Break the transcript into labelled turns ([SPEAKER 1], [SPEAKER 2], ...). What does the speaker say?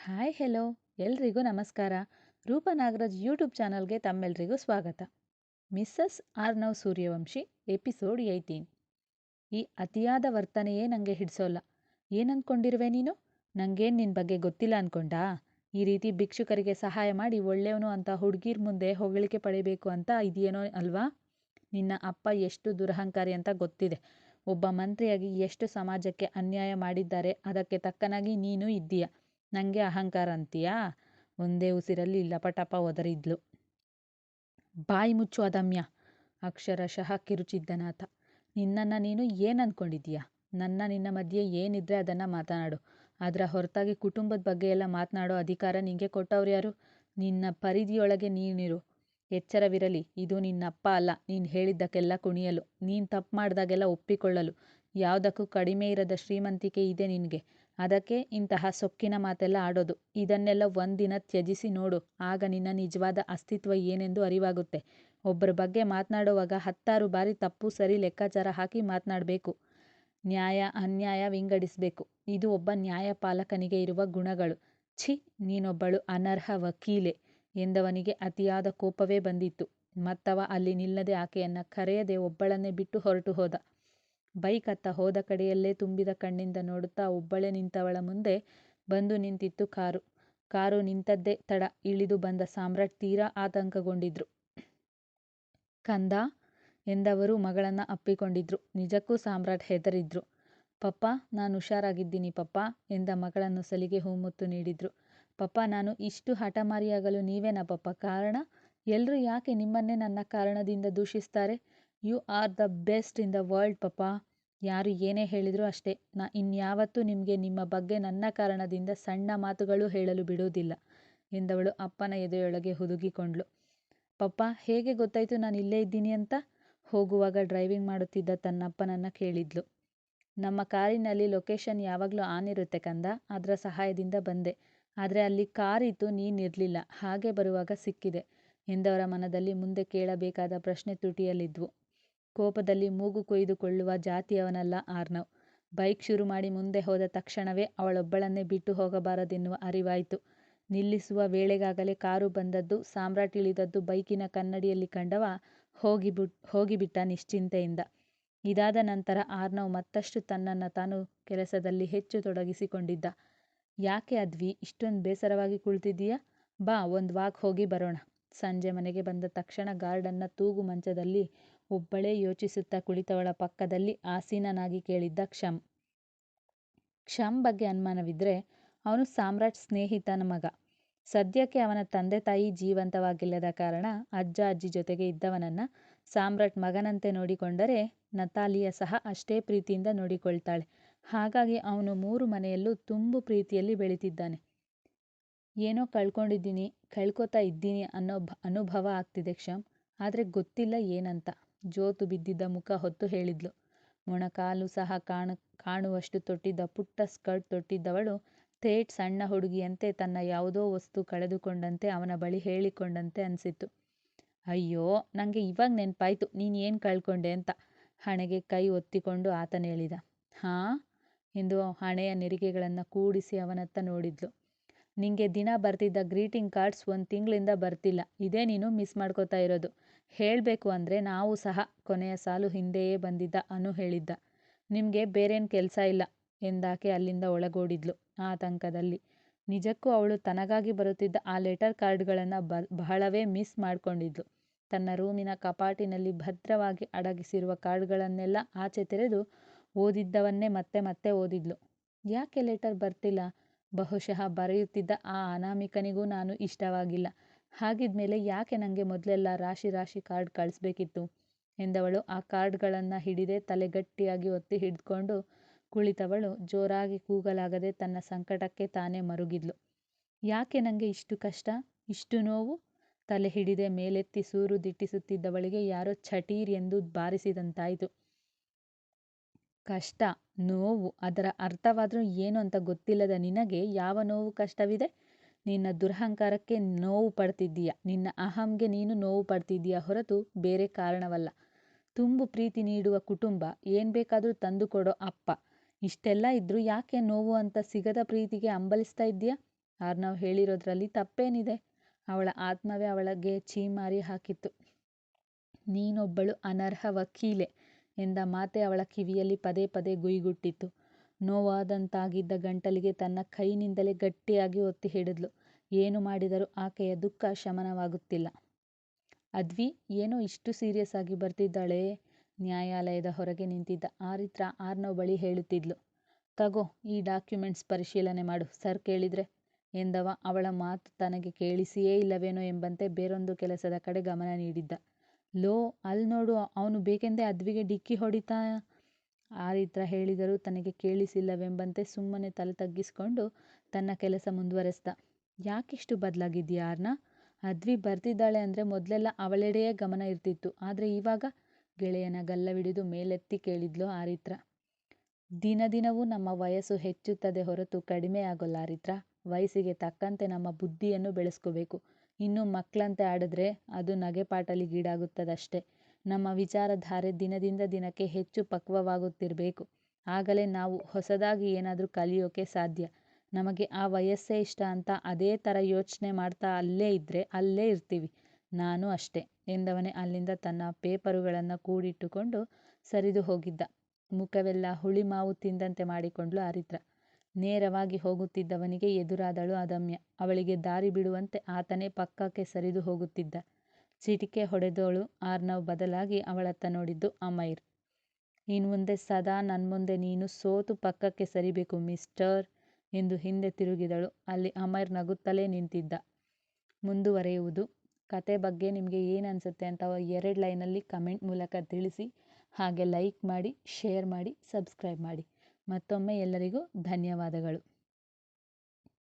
[SPEAKER 1] Hi hello ಎಲ್ರಿಗೂ ನಮಸ್ಕಾರ. ರೂಪ ನಾಗರಾಜ್ ಯೂಟ್ಯೂಬ್ ಚಾನಲ್ಗೆ ತಮ್ಮೆಲ್ರಿಗೂ ಸ್ವಾಗತ. Mrs Arnav Suryavanshi, episode eighteen. ಈ ಅತಿಯಾದ ವರ್ತನೆಯೇ ನನಗೆ ಹಿಡಿಸೋಲ್ಲ. ಏನಂದ್ಕೊಂಡಿರುವೆ ನೀನು? ನನಗೇನು ನಿನ್ನ ಬಗ್ಗೆ ಗೊತ್ತಿಲ್ಲ ಅಂದ್ಕೊಂಡಾ ಈ ರೀತಿ ಭಿಕ್ಷುಕರಿಗೆ ಸಹಾಯ ಮಾಡಿ ಒಳ್ಳೆಯವನು ಅಂತ ಹುಡುಗಿರ ಮುಂದೆ ಹೊಗಳಿಕೆ ಪಡಿಬೇಕು ಅಂತ ಇದೆಯೇನೋ ಅಲ್ವಾ? ನಿನ್ನ ಅಪ್ಪ ಎಷ್ಟು ದುರಹಂಕಾರಿ ಅಂತ ಗೊತ್ತಿದೆ. ಒಬ್ಬ ಮಂತ್ರಿಯಾಗಿ ಎಷ್ಟು ಸಮಾಜಕ್ಕೆ ಅನ್ಯಾಯ ಮಾಡಿದ್ದಾರೆ, ಅದಕ್ಕೆ ತಕ್ಕನಾಗಿ ನೀನು ಇದ್ದೀಯ. ನನಗೆ ಅಹಂಕಾರ ಅಂತೀಯಾ? ಒಂದೇ ಉಸಿರಲ್ಲಿ ಲಪಟಪ ಒದರಿದ್ಲು. ಬಾಯಿ ಮುಚ್ಚು ಅದಮ್ಯ ಅಕ್ಷರಶಃ ಕಿರುಚಿದ್ದನಾಥ ನಿನ್ನನ್ನು ನೀನು ಏನು ಅಂದ್ಕೊಂಡಿದ್ದೀಯಾ ನನ್ನ ನಿನ್ನ ಮಧ್ಯೆ ಏನಿದ್ರೆ ಅದನ್ನು ಮಾತನಾಡು. ಅದರ ಹೊರತಾಗಿ ಕುಟುಂಬದ ಬಗ್ಗೆ ಎಲ್ಲ ಮಾತನಾಡೋ ಅಧಿಕಾರ ನಿಂಗೆ ಕೊಟ್ಟವ್ರು ಯಾರು? ನಿನ್ನ ಪರಿಧಿಯೊಳಗೆ ನೀನಿರು. ಎಚ್ಚರವಿರಲಿ. ಇದು ನಿನ್ನಪ್ಪ ಅಲ್ಲ. ನೀನು ಹೇಳಿದ್ದಕ್ಕೆಲ್ಲ ಕುಣಿಯಲು. ನೀನು ತಪ್ಪು ಮಾಡಿದಾಗೆಲ್ಲ ಒಪ್ಪಿಕೊಳ್ಳಲು. ಯಾವುದಕ್ಕೂ ಕಡಿಮೆ ಇರದ ಶ್ರೀಮಂತಿಕೆ ಇದೆ ನಿನಗೆ. ಅದಕ್ಕೆ ಇಂತಹ ಸೊಕ್ಕಿನ ಮಾತೆಲ್ಲ ಆಡೋದು. ಇದನ್ನೆಲ್ಲ ಒಂದಿನ ತ್ಯಜಿಸಿ ನೋಡು. ಆಗ ನಿನ್ನ ನಿಜವಾದ ಅಸ್ತಿತ್ವ ಏನೆಂದು ಅರಿವಾಗುತ್ತೆ. ಒಬ್ಬರ ಬಗ್ಗೆ ಮಾತನಾಡುವಾಗ ಹತ್ತಾರು ಬಾರಿ ತಪ್ಪು, ಸರಿ ಲೆಕ್ಕಾಚಾರ ಹಾಕಿ ಮಾತನಾಡಬೇಕು. ನ್ಯಾಯ, ಅನ್ಯಾಯ ವಿಂಗಡಿಸಬೇಕು. ಇದು ಒಬ್ಬ ನ್ಯಾಯಪಾಲಕನಿಗೆ ಇರುವ ಗುಣಗಳು. ಛಿ, ನೀನೊಬ್ಬಳು ಅನರ್ಹ ವಕೀಲೆ ಎಂದವನಿಗೆ ಅತಿಯಾದ ಕೋಪವೇ ಬಂದಿತ್ತು. ಮತ್ತವ ಅಲ್ಲಿ ನಿಲ್ಲದೆ ಆಕೆಯನ್ನ ಕರೆಯದೆ ಒಬ್ಬಳನ್ನೇ ಬಿಟ್ಟು ಹೊರಟು ಹೋದ. ಬೈಕ್ ಅತ್ತ ಹೋದ ಕಡೆಯಲ್ಲೇ ತುಂಬಿದ ಕಣ್ಣಿಂದ ನೋಡುತ್ತಾ ಒಬ್ಬಳೇ ನಿಂತವಳ ಮುಂದೆ ಬಂದು ನಿಂತಿತ್ತು ಕಾರು. ಕಾರು ನಿಂತದ್ದೇ ತಡ ಇಳಿದು ಬಂದ ಸಾಮ್ರಾಟ್ ತೀರಾ ಆತಂಕಗೊಂಡಿದ್ರು. ಕಂದ ಎಂದವರು ಮಗಳನ್ನ ಅಪ್ಪಿಕೊಂಡಿದ್ರು. ನಿಜಕ್ಕೂ ಸಾಮ್ರಾಟ್ ಹೆದರಿದ್ರು. ಪಪ್ಪ, ನಾನು ಹುಷಾರಾಗಿದ್ದೀನಿ ಪಪ್ಪ ಎಂದ ಮಗಳನ್ನು ಸಲಿಗೆ ಹೂಮುತ್ತು ನೀಡಿದ್ರು. ಪಪ್ಪ, ನಾನು ಇಷ್ಟು ಹಠಮಾರಿಯಾಗಲು ನೀವೇನಾ ಪಪ್ಪ? ಕಾರಣ? ಎಲ್ಲರೂ ಯಾಕೆ ನಿಮ್ಮನ್ನೇ ನನ್ನ ಕಾರಣದಿಂದ ದೂಷಿಸ್ತಾರೆ? You are the best in the world papa. ಯಾರು ಏನೇ ಹೇಳಿದರೂ ಅಷ್ಟೇ. ನಾ ಇನ್ಯಾವತ್ತೂ ನಿಮಗೆ ನಿಮ್ಮ ಬಗ್ಗೆ ನನ್ನ ಕಾರಣದಿಂದ ಸಣ್ಣ ಮಾತುಗಳು ಹೇಳಲು ಬಿಡುವುದಿಲ್ಲ, ಎಂದವಳು ಅಪ್ಪನ ಎದೆಯೊಳಗೆ ಹುದುಗಿಕೊಂಡ್ಳು. ಪಪ್ಪ, ಹೇಗೆ ಗೊತ್ತಾಯಿತು ನಾನು ಇಲ್ಲೇ ಇದ್ದೀನಿ ಅಂತ? ಹೋಗುವಾಗ ಡ್ರೈವಿಂಗ್ ಮಾಡುತ್ತಿದ್ದ ತನ್ನಪ್ಪನನ್ನು ಕೇಳಿದ್ಲು. ನಮ್ಮ ಕಾರಿನಲ್ಲಿ ಲೊಕೇಶನ್ ಯಾವಾಗಲೂ ಆನ್ ಇರುತ್ತೆ ಕಂದ, ಅದರ ಸಹಾಯದಿಂದ ಬಂದೆ. ಆದರೆ ಅಲ್ಲಿ ಕಾರಿತ್ತು ನೀನಿರಲಿಲ್ಲ ಹಾಗೆ ಬರುವಾಗ ಸಿಕ್ಕಿದೆ, ಎಂದವರ ಮನದಲ್ಲಿ ಮುಂದೆ ಕೇಳಬೇಕಾದ ಪ್ರಶ್ನೆ ತುಟಿಯಲ್ಲಿದ್ವು. ಕೋಪದಲ್ಲಿ ಮೂಗು ಕೊಯ್ದುಕೊಳ್ಳುವ ಜಾತಿಯವನಲ್ಲ ಆರ್ನವ್. ಬೈಕ್ ಶುರು ಮಾಡಿ ಮುಂದೆ ಹೋದ ತಕ್ಷಣವೇ ಅವಳೊಬ್ಬಳನ್ನೇ ಬಿಟ್ಟು ಹೋಗಬಾರದೆನ್ನುವ ಅರಿವಾಯಿತು. ನಿಲ್ಲಿಸುವ ವೇಳೆಗಾಗಲೇ ಕಾರು ಬಂದದ್ದು, ಸಾಮ್ರಾಟ್ ಇಳಿದದ್ದು ಬೈಕಿನ ಕನ್ನಡಿಯಲ್ಲಿ ಕಂಡವ ಹೋಗಿಬಿ, ಹೋಗಿಬಿಟ್ಟ ನಿಶ್ಚಿಂತೆಯಿಂದ. ಇದಾದ ನಂತರ ಆರ್ನವ್ ಮತ್ತಷ್ಟು ತನ್ನನ್ನು ತಾನು ಕೆಲಸದಲ್ಲಿ ಹೆಚ್ಚು ತೊಡಗಿಸಿಕೊಂಡಿದ್ದ. ಯಾಕೆ ಅದ್ವಿ? ಇಷ್ಟೊಂದು ಬೇಸರವಾಗಿ ಕುಳಿತಿದ್ದೀಯ? ಬಾ, ಒಂದು ವಾಕ್ ಹೋಗಿ ಬರೋಣ. ಸಂಜೆ ಮನೆಗೆ ಬಂದ ತಕ್ಷಣ ಗಾರ್ಡನ್ನ ತೂಗು ಮಂಚದಲ್ಲಿ ಒಬ್ಬಳೇ ಯೋಚಿಸುತ್ತಾ ಕುಳಿತವಳ ಪಕ್ಕದಲ್ಲಿ ಆಸೀನನಾಗಿ ಕೇಳಿದ್ದ ಕ್ಷಮ್. ಕ್ಷಮ್ ಬಗ್ಗೆ ಅನುಮಾನವಿದ್ರೆ ಅವನು ಸಾಮ್ರಾಟ್ ಸ್ನೇಹಿತನ ಮಗ. ಸದ್ಯಕ್ಕೆ ಅವನ ತಂದೆ ತಾಯಿ ಜೀವಂತವಾಗಿಲ್ಲದ ಕಾರಣ ಅಜ್ಜ ಅಜ್ಜಿ ಜೊತೆಗೆ ಇದ್ದವನನ್ನ ಸಾಮ್ರಾಟ್ ಮಗನಂತೆ ನೋಡಿಕೊಂಡರೆ ನತಾಲಿಯ ಸಹ ಅಷ್ಟೇ ಪ್ರೀತಿಯಿಂದ ನೋಡಿಕೊಳ್ತಾಳೆ. ಹಾಗಾಗಿ ಅವನು ಮೂರು ಮನೆಯಲ್ಲೂ ತುಂಬು ಪ್ರೀತಿಯಲ್ಲಿ ಬೆಳೀತಿದ್ದಾನೆ. ಏನೋ ಕಳ್ಕೊಂಡಿದ್ದೀನಿ, ಕಳ್ಕೊತಾ ಇದ್ದೀನಿ ಅನ್ನೋ ಅನುಭವ ಆಗ್ತಿದೆ ಕ್ಷಮ್. ಆದರೆ ಗೊತ್ತಿಲ್ಲ ಏನಂತ. ಜೋತು ಬಿದ್ದಿದ್ದ ಮುಖ ಹೊತ್ತು ಹೇಳಿದ್ಲು. ಮೊಣಕಾಲು ಸಹ ಕಾಣು, ಕಾಣುವಷ್ಟು ತೊಟ್ಟಿದ್ದ, ಪುಟ್ಟ ಸ್ಕರ್ಟ್ ತೊಟ್ಟಿದ್ದವಳು ಥೇಟ್ ಸಣ್ಣ ಹುಡುಗಿಯಂತೆ ತನ್ನ ಯಾವುದೋ ವಸ್ತು ಕಳೆದುಕೊಂಡಂತೆ ಅವನ ಬಳಿ ಹೇಳಿಕೊಂಡಂತೆ ಅನಿಸಿತು ಅಯ್ಯೋ ನನಗೆ ಇವಾಗ ನೆನಪಾಯ್ತು, ನೀನು ಏನು ಕಳ್ಕೊಂಡೆ ಅಂತ. ಹಣೆಗೆ ಕೈ ಒತ್ತಿಕೊಂಡು ಆತನೇಳಿದ. ಹಾಂ? ಎಂದು ಹಣೆಯ ನೆರಿಗೆಗಳನ್ನು ಕೂಡಿಸಿ ಅವನತ್ತ ನೋಡಿದ್ಲು. ನಿಂಗೆ ದಿನ ಬರ್ತಿದ್ದ ಗ್ರೀಟಿಂಗ್ ಕಾರ್ಡ್ಸ್ ಒಂದು ತಿಂಗಳಿಂದ ಬರ್ತಿಲ್ಲ, ಇದೇ ನೀನು ಮಿಸ್ ಮಾಡ್ಕೋತಾ ಇರೋದು. ಹೇಳಬೇಕು ಅಂದರೆ ನಾವು ಸಹ ಕೊನೆಯ ಸಾಲು ಹಿಂದೆಯೇ ಬಂದಿದ್ದ ಅನು ಹೇಳಿದ್ದ. ನಿಮಗೆ ಬೇರೇನು ಕೆಲಸ ಇಲ್ಲ ಎಂದಾಕೆ ಅಲ್ಲಿಂದ ಒಳಗೋಡಿದ್ಲು ಆತಂಕದಲ್ಲಿ. ನಿಜಕ್ಕೂ ಅವಳು ತನಗಾಗಿ ಬರುತ್ತಿದ್ದ ಆ ಲೆಟರ್ ಕಾರ್ಡ್ಗಳನ್ನು ಬ ಬಹಳವೇ ಮಿಸ್ ಮಾಡಿಕೊಂಡಿದ್ಲು. ತನ್ನ ರೂಮಿನ ಕಪಾಟಿನಲ್ಲಿ ಭದ್ರವಾಗಿ ಅಡಗಿಸಿರುವ ಕಾರ್ಡ್ಗಳನ್ನೆಲ್ಲ ಆಚೆ ತೆರೆದು ಓದಿದ್ದವನ್ನೇ ಮತ್ತೆ ಮತ್ತೆ ಓದಿದ್ಲು. ಯಾಕೆ ಲೆಟರ್ ಬರ್ತಿಲ್ಲ? ಬಹುಶಃ ಬರೆಯುತ್ತಿದ್ದ ಆ ಅನಾಮಿಕನಿಗೂ ನಾನು ಇಷ್ಟವಾಗಿಲ್ಲ. ಹಾಗಿದ್ಮೇಲೆ ಯಾಕೆ ನನಗೆ ಮೊದಲೆಲ್ಲ ರಾಶಿ ರಾಶಿ ಕಾರ್ಡ್ ಕಳಿಸ್ಬೇಕಿತ್ತು? ಎಂದವಳು ಆ ಕಾರ್ಡ್ಗಳನ್ನು ಹಿಡಿದೇ ತಲೆ ಗಟ್ಟಿಯಾಗಿ ಒತ್ತಿ ಹಿಡ್ಕೊಂಡು ಕುಳಿತವಳು ಜೋರಾಗಿ ಕೂಗಲಾಗದೆ ತನ್ನ ಸಂಕಟಕ್ಕೆ ತಾನೇ ಮರುಗಿದ್ಲು. ಯಾಕೆ ನನಗೆ ಇಷ್ಟು ಕಷ್ಟ? ಇಷ್ಟು ನೋವು? ತಲೆ ಹಿಡಿದೆ ಮೇಲೆತ್ತಿ ಸೂರು ದಿಟ್ಟಿಸುತ್ತಿದ್ದವಳಿಗೆ ಯಾರೋ ಛಟೀರ್ ಎಂದು ಬಾರಿಸಿದಂತಾಯಿತು. ಕಷ್ಟ, ನೋವು ಅದರ ಅರ್ಥವಾದರೂ ಏನು ಅಂತ ಗೊತ್ತಿಲ್ಲದ ನಿನಗೆ ಯಾವ ನೋವು ಕಷ್ಟವಿದೆ? ನಿನ್ನ ದುರಹಂಕಾರಕ್ಕೆ ನೋವು ಪಡ್ತಿದ್ದೀಯ? ನಿನ್ನ ಅಹಂಗೆ ನೀನು ನೋವು ಪಡ್ತಿದ್ದೀಯ ಹೊರತು ಬೇರೆ ಕಾರಣವಲ್ಲ. ತುಂಬು ಪ್ರೀತಿ ನೀಡುವ ಕುಟುಂಬ, ಏನ್ ಬೇಕಾದರೂ ತಂದು ಕೊಡೋ ಅಪ್ಪ. ಇಷ್ಟೆಲ್ಲ ಇದ್ರೂ ಯಾಕೆ ನೋವು ಅಂತ ಸಿಗದ ಪ್ರೀತಿಗೆ ಹಂಬಲಿಸ್ತಾ ಇದ್ದೀಯ? ಆರ್ನವ್ ಹೇಳಿರೋದ್ರಲ್ಲಿ ತಪ್ಪೇನಿದೆ. ಅವಳ ಆತ್ಮವೇ ಅವಳಿಗೆ ಛೀಮಾರಿ ಹಾಕಿತ್ತು. ನೀನೊಬ್ಬಳು ಅನರ್ಹ ವಕೀಲೆ ಎಂದ ಮಾತೆ ಅವಳ ಕಿವಿಯಲ್ಲಿ ಪದೇ ಪದೇ ಗುಯ್ಗುಟ್ಟಿತ್ತು. ನೋವಾದಂತಾಗಿದ್ದ ಗಂಟಲಿಗೆ ತನ್ನ ಕೈನಿಂದಲೇ ಗಟ್ಟಿಯಾಗಿ ಒತ್ತಿ ಹಿಡಿದ್ಲು. ಏನು ಮಾಡಿದರೂ ಆಕೆಯ ದುಃಖ ಶಮನವಾಗುತ್ತಿಲ್ಲ. ಅದ್ವಿ, ಏನೋ ಇಷ್ಟು ಸೀರಿಯಸ್ ಆಗಿ ಬರ್ತಿದ್ದಾಳೆ? ನ್ಯಾಯಾಲಯದ ಹೊರಗೆ ನಿಂತಿದ್ದ ಆರಿತ್ರ ಆರ್ನೋ ಬಳಿ ಹೇಳುತ್ತಿದ್ಲು. ತಗೋ, ಈ ಡಾಕ್ಯುಮೆಂಟ್ಸ್ ಪರಿಶೀಲನೆ ಮಾಡು. ಸರ್ ಕೇಳಿದ್ರೆ? ಎಂದವ. ಅವಳ ಮಾತು ತನಗೆ ಕೇಳಿಸಿಯೇ ಇಲ್ಲವೇನೋ ಎಂಬಂತೆ ಬೇರೊಂದು ಕೆಲಸದ ಕಡೆ ಗಮನ ನೀಡಿದ್ದ. ಲೋ ಅಲ್ಲಿ ನೋಡು ಅವನು ಬೇಕೆಂದೇ ಅದ್ವಿಗೆ ಡಿಕ್ಕಿ ಹೊಡಿತಾ ಆರಿತ್ರ ಹೇಳಿದರೂ ತನಗೆ ಕೇಳಿಸಿಲ್ಲವೆಂಬಂತೆ ಸುಮ್ಮನೆ ತಲೆ ತಗ್ಗಿಸಿಕೊಂಡು ತನ್ನ ಕೆಲಸ ಮುಂದುವರೆಸ್ದ. ಯಾಕಿಷ್ಟು ಬದಲಾಗಿದ್ಯಾ ಆರ್ನ ಅದ್ವಿ ಬರ್ತಿದ್ದಾಳೆ ಅಂದರೆ ಮೊದಲೆಲ್ಲ ಅವಳೆಡೆಯೇ ಗಮನ ಇರ್ತಿತ್ತು. ಆದರೆ ಇವಾಗ ಗೆಳೆಯನ ಗಲ್ಲವಿಡಿದು ಮೇಲೆತ್ತಿ ಕೇಳಿದ್ಲು ಆರಿತ್ರ ದಿನ ದಿನವೂ ನಮ್ಮ ವಯಸ್ಸು ಹೆಚ್ಚುತ್ತದೆ ಹೊರತು ಕಡಿಮೆ ಆಗೋಲ್ಲ ಆರಿತ್ರ ವಯಸ್ಸಿಗೆ ತಕ್ಕಂತೆ ನಮ್ಮ ಬುದ್ಧಿಯನ್ನು ಬೆಳೆಸ್ಕೋಬೇಕು. ಇನ್ನು ಮಕ್ಕಳಂತೆ ಆಡಿದ್ರೆ ಅದು ನಗೆಪಾಟಲಿಗೀಡಾಗುತ್ತದಷ್ಟೇ ನಮ್ಮ ವಿಚಾರಧಾರೆ ದಿನದಿಂದ ದಿನಕ್ಕೆ ಹೆಚ್ಚು ಪಕ್ವವಾಗುತ್ತಿರಬೇಕು. ಆಗಲೇ ನಾವು ಹೊಸದಾಗಿ ಏನಾದರೂ ಕಲಿಯೋಕೆ ಸಾಧ್ಯ. ನಮಗೆ ಆ ವಯಸ್ಸೇ ಇಷ್ಟ ಅಂತ ಅದೇ ಥರ ಯೋಚನೆ ಮಾಡ್ತಾ ಅಲ್ಲೇ ಇದ್ದರೆ ಅಲ್ಲೇ ಇರ್ತೀವಿ. ನಾನು ಅಷ್ಟೇ ಎಂದವನೇ ಅಲ್ಲಿಂದ ತನ್ನ ಪೇಪರುಗಳನ್ನು ಕೂಡಿಟ್ಟುಕೊಂಡು ಸರಿದು ಹೋಗಿದ್ದ. ಮುಖವೆಲ್ಲ ಹುಳಿ ಮಾವು ತಿಂದಂತೆ ಮಾಡಿಕೊಂಡ್ಲು ಆರಿತ್ರ ನೇರವಾಗಿ ಹೋಗುತ್ತಿದ್ದವನಿಗೆ ಎದುರಾದಳು ಅದಮ್ಯ. ಅವಳಿಗೆ ದಾರಿ ಬಿಡುವಂತೆ ಆತನೇ ಪಕ್ಕಕ್ಕೆ ಸರಿದು ಹೋಗುತ್ತಿದ್ದ. ಚಿಟಿಕೆ ಹೊಡೆದವಳು ಆರ್ನವ್ ಬದಲಾಗಿ ಅವಳತ್ತ ನೋಡಿದ್ದು ಅಮೈರ್. ನೀನು ಮುಂದೆ ಸದಾ ನನ್ಮುಂದೆ ನೀನು ಸೋತು ಪಕ್ಕಕ್ಕೆ ಸರಿಬೇಕು ಮಿಸ್ಟರ್ ಎಂದು ಹಿಂದೆ ತಿರುಗಿದಳು. ಅಲ್ಲಿ ಅಮೈರ್ ನಗುತ್ತಲೇ ನಿಂತಿದ್ದ. ಮುಂದುವರೆಯುವುದು. ಕತೆ ಬಗ್ಗೆ ನಿಮಗೆ ಏನು ಅನಿಸುತ್ತೆ ಅಂತ ಎರಡು ಲೈನಲ್ಲಿ ಕಮೆಂಟ್ ಮೂಲಕ ತಿಳಿಸಿ. ಹಾಗೆ ಲೈಕ್ ಮಾಡಿ, ಶೇರ್ ಮಾಡಿ, ಸಬ್ಸ್ಕ್ರೈಬ್ ಮಾಡಿ. ಮತ್ತೊಮ್ಮೆ ಎಲ್ಲರಿಗೂ ಧನ್ಯವಾದಗಳು.